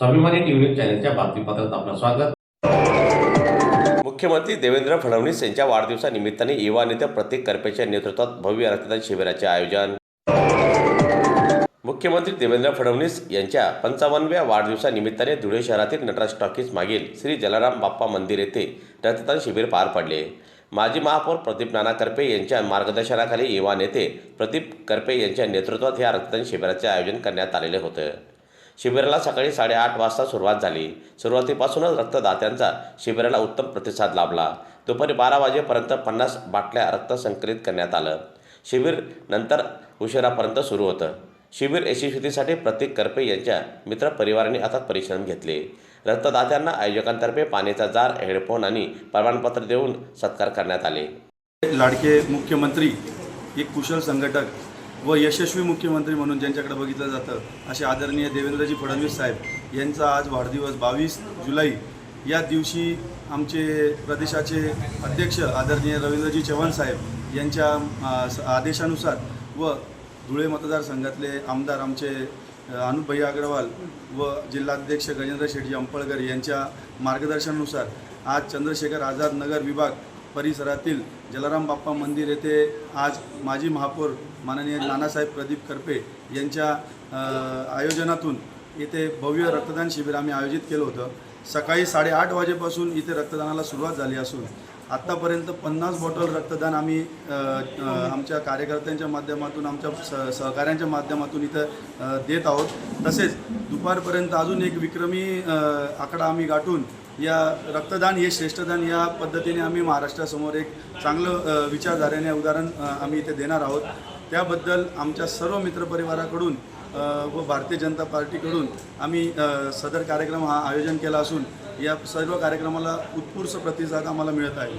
स्वाभिमानी न्यूज चॅनलच्या बातमीपत्रात आपलं स्वागत. मुख्यमंत्री देवेंद्र फडणवीस यांच्या वाढदिवसानिमित्ताने युवा नेते प्रतीक करपेच्या नेतृत्वात भव्य रक्तदान शिबिराचे आयोजन. मुख्यमंत्री देवेंद्र फडणवीस यांच्या पंचावन्नव्या वाढदिवसानिमित्ताने धुळे शहरातील नटराज टॉकीज मागील श्री जलाराम बाप्पा मंदिर येथे रक्तदान शिबिर पार पडले. माजी महापौर प्रदीप नाना करपे यांच्या मार्गदर्शनाखाली युवा नेते प्रदीप करपे यांच्या नेतृत्वात या रक्तदान शिबिराचे आयोजन करण्यात आलेले होते. शिबिराला सकाळी साडेआठ वाजता सुरुवात झाली. सुरुवातीपासूनच रक्तदात्यांचा शिबिराला उत्तम प्रतिसाद लाभला. दुपारी बारा वाजेपर्यंत पन्नास बाटल्या रक्त संकलित करण्यात आलं. शिबिर नंतर उशिरापर्यंत सुरू होतं. शिबिर यशस्वीतीसाठी प्रतीक करपे यांच्या मित्रपरिवाराने आता परिश्रम घेतले. रक्तदात्यांना आयोजकांतर्फे पाण्याचा जार हेडफोन आणि प्रमाणपत्र देऊन सत्कार करण्यात आले. लाडके मुख्यमंत्री एक कुशल संघटक व यशस्वी मुख्यमंत्री म्हणून ज्यांच्याकडे बघितलं जातं असे आदरणीय देवेंद्रजी फडणवीस साहेब यांचा आज वाढदिवस बावीस जुलै या दिवशी आमचे प्रदेशाचे अध्यक्ष आदरणीय रवींद्रजी चव्हाण साहेब यांच्या आदेशानुसार व धुळे मतदारसंघातले आमदार आमचे अ, अग्रवाल व जिल्हाध्यक्ष गजेंद्र शेठजी अंपळकर यांच्या मार्गदर्शनानुसार आज चंद्रशेखर आझाद नगर विभाग परिसरातील जलाराम बाप्पा मंदिर येथे आज माजी महापौर माननीय नानासाहेब प्रदीप करपे यांच्या आयोजनातून इथे भव्य रक्तदान शिबिर आम्ही आयोजित केलं होतं. सकाळी साडेआठ वाजेपासून इथे रक्तदानाला सुरुवात झाली असून आत्तापर्यंत पन्नास बॉटल रक्तदान आम्ही आमच्या कार्यकर्त्यांच्या माध्यमातून आमच्या स सहकाऱ्यांच्या माध्यमातून इथं देत आहोत. तसेच दुपारपर्यंत अजून एक विक्रमी आकडा आम्ही गाठून या रक्तदान हे श्रेष्ठदान या पद्धतीने आम्ही महाराष्ट्रासमोर एक चांगलं विचारधारेने उदाहरण आम्ही इथे देणार आहोत. त्याबद्दल आमच्या सर्व मित्रपरिवाराकडून व भारतीय जनता पार्टीकडून आम्ही सदर कार्यक्रम हा आयोजन केला असून या सर्व कार्यक्रमाला उत्स्फूर्त प्रतिसाद आम्हाला मिळत आहे.